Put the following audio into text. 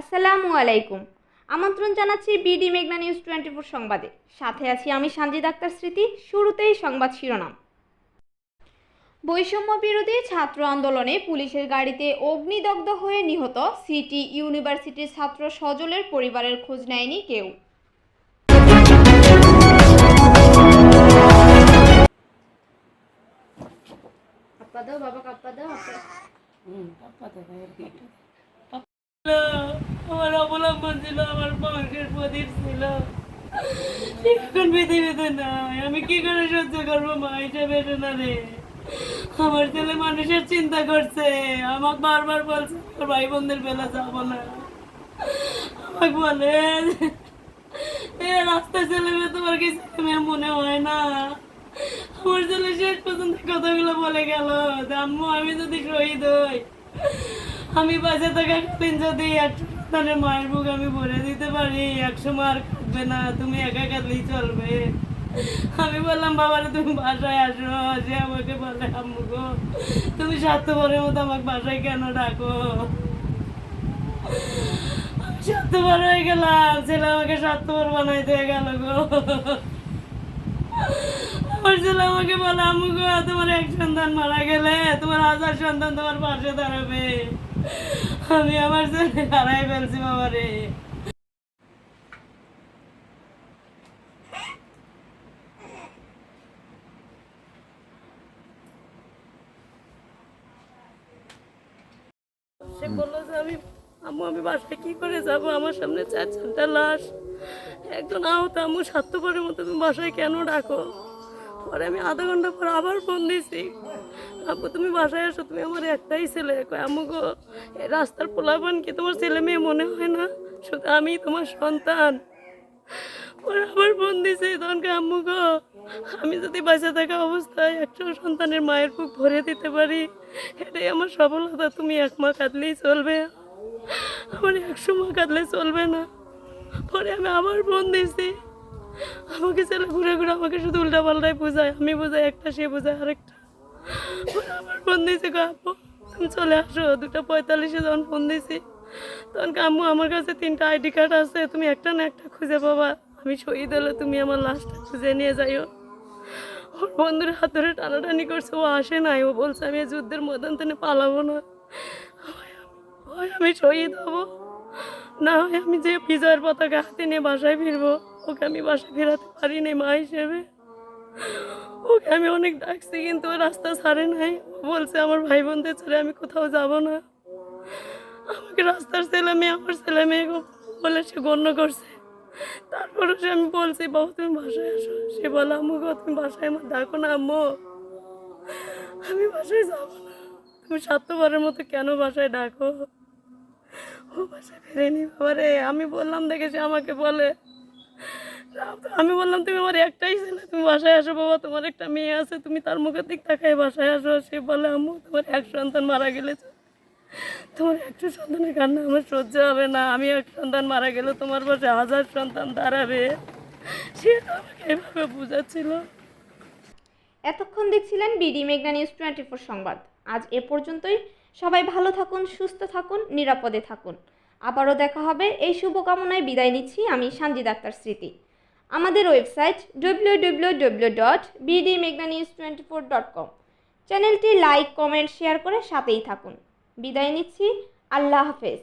আসসালামু আলাইকুম। আমন্ত্রণ জানাচ্ছি বিডি মেঘনা নিউজ টোয়েন্টি ফোর সংবাদে। সাথে আছি আমি সানজিদ আক্তার স্মৃতি শুরুতেই সংবাদ শিরোনাম। বৈষম্য বিরোধী ছাত্র আন্দোলনে পুলিশের গাড়িতে অগ্নিদগ্ধ হয়ে নিহত সিটি ইউনিভার্সিটির ছাত্র সজলের পরিবারের খোঁজ নেয়নি কেউ। আপা দাও বাবা কাপ্পা দাও। আমার অবলম্বন ছিল, আমার বংশের প্রদীপ ছিল। এখন পৃথিবীতে নাই। আমি কি করে সহ্য করব, মা হিসেবে এটা না রে? আমার ছেলে মানুষের চিন্তা করছে। আমাকে বারবার বলছে, তোর ভাই বোনদের বেলা যাব না আমাকে বলে, এ, রাস্তায় ছেলে মেয়ে, তোমার কি মনে হয় না? আমার ছেলে শেষ পর্যন্ত কথাগুলো বলে গেল আম্মু আমি যদি শহীদ হই, আমি বাঁচে থাকাকালীন যদি একশো সন্তানের মায়ের বুক আমি ভরে দিতে পারি, একশো মার কাটবে না, তুমি একা কাটলেই চলবে। আমি বললাম, বাবারে, তুমি বাসায় আসো সে আমাকে বলে, আম্মু গো, তুমি স্বার্থপরের মতো আমাকে বাসায় কেন ডাকো? আমি স্বার্থপর হয়ে গেলাম, ছেলে আমাকে স্বার্থপর বানাইতে গেল গো। আমার ছেলে আমাকে বলে, আম্মু গো, তোমার এক সন্তান মারা গেলে তোমার হাজার সন্তান তোমার পাশে দাঁড়াবে। আমি আমার ছেলে হারাই ফেলছি সে বলল যে আমি আম্মু, আমি বাসায় কি করে যাব? আমার সামনে চার লাশ। একজন আম্মু মতো তুমি বাসায় কেন ডাকো? পরে আমি আধা ঘণ্টা পর আবার ফোন দিছি আব্বু তুমি বাসায় আসো তুমি আমার একটাই ছেলে। এই রাস্তার পোলাপান কি তোমার ছেলে মেয়ে মনে হয় না? শুধু আমি তোমার সন্তান। পরে আবার ফোন দিছি তখন কয়, আম্মু গো আমি যদি বাঁচা থাকা অবস্থায় একশো সন্তানের মায়ের বুক ভরে দিতে পারি এটাই আমার সফলতা তুমি এক মা কাঁদলেই চলবে। আমার একশো মা কাঁদলে চলবে না। পরে আমি আবার ফোন দিছি। আমাকে ছেলে ঘুরে ঘুরে আমাকে শুধু উল্টা পাল্টায় বোঝায় আমি বোঝাই একটা সে বোঝায় আরেকটা আবার ফোন দিয়েছি আপু তুমি চলে আসো, দুটো পঁয়তাল্লিশে যখন ফোন দিয়েছি তখন আম্মু, আমার কাছে তিনটা আইডি কার্ড আছে, তুমি একটা না একটা খুঁজে পাবা। আমি শহীদ হলে তুমি আমার লাশটা খুঁজে নিয়ে যাইও। ওর বন্ধুর হাত ধরে টানাটানি করছে, ও আসে নাই। ও বলছে, আমি যুদ্ধের ময়দান পালাবো না। হয় আমি শহীদ হব। না হয় আমি যে বিজয়ের পতাকা হাতে নিয়ে বাসায় ফিরবো, ওকে আমি বাসায় ফেরাতে পারিনি মা হিসেবে। ওকে আমি অনেক ডাকছি, কিন্তু ও রাস্তা ছাড়ে নাই। বলছে, আমার ভাই বোনদের ছেড়ে আমি কোথাও যাব না। আমাকে রাস্তার ছেলে মেয়ে, আমার ছেলে মেয়ে বলে সে গণ্য করছে। তারপরে সে আমি বলছি, বাবু, তুমি বাসায় আসো। সে বলে, আম্মু গো, তুমি বাসায় আমার ডাকো না, আম্মু। আমি বাসায় যাব না। তুমি স্বার্থপরের মতো কেন বাসায় ডাকো? ও বাসায় ফেরেনি বাবারে। আমি বললাম, দেখে সে আমাকে বলে আমি বললাম, তুমি আমার একটাই ছেলে, তুমি বাসায় আসো বাবা, তোমার একটা মেয়ে আছে, তুমি তার মুখের দিক তাকাই বাসায় আসো। সে বলে, আম্মু, তোমার এক সন্তান মারা গেলে তোমার একটা সন্তানের কান্না আমার সহ্য হবে না। আমি এক সন্তান মারা গেলে তোমার পাশে হাজার সন্তান দাঁড়াবে। সে আমাকে এভাবে বুঝাচ্ছিল। এতক্ষণ দেখছিলেন বিডি মেঘনা নিউজ টোয়েন্টি ফোর সংবাদ। আজ এ পর্যন্তই। সবাই ভালো থাকুন, সুস্থ থাকুন, নিরাপদে থাকুন। আবারও দেখা হবে। এই শুভকামনায় বিদায় নিচ্ছি আমি সানজিদ আক্তার স্মৃতি। আমাদের website W W W dot BD মেঘনা news twenty four dot com চ্যানেলটি লাইক, কমেন্ট, শেয়ার করে সাথেই থাকুন। বিদায় নিচ্ছি। আল্লাহ হাফেজ।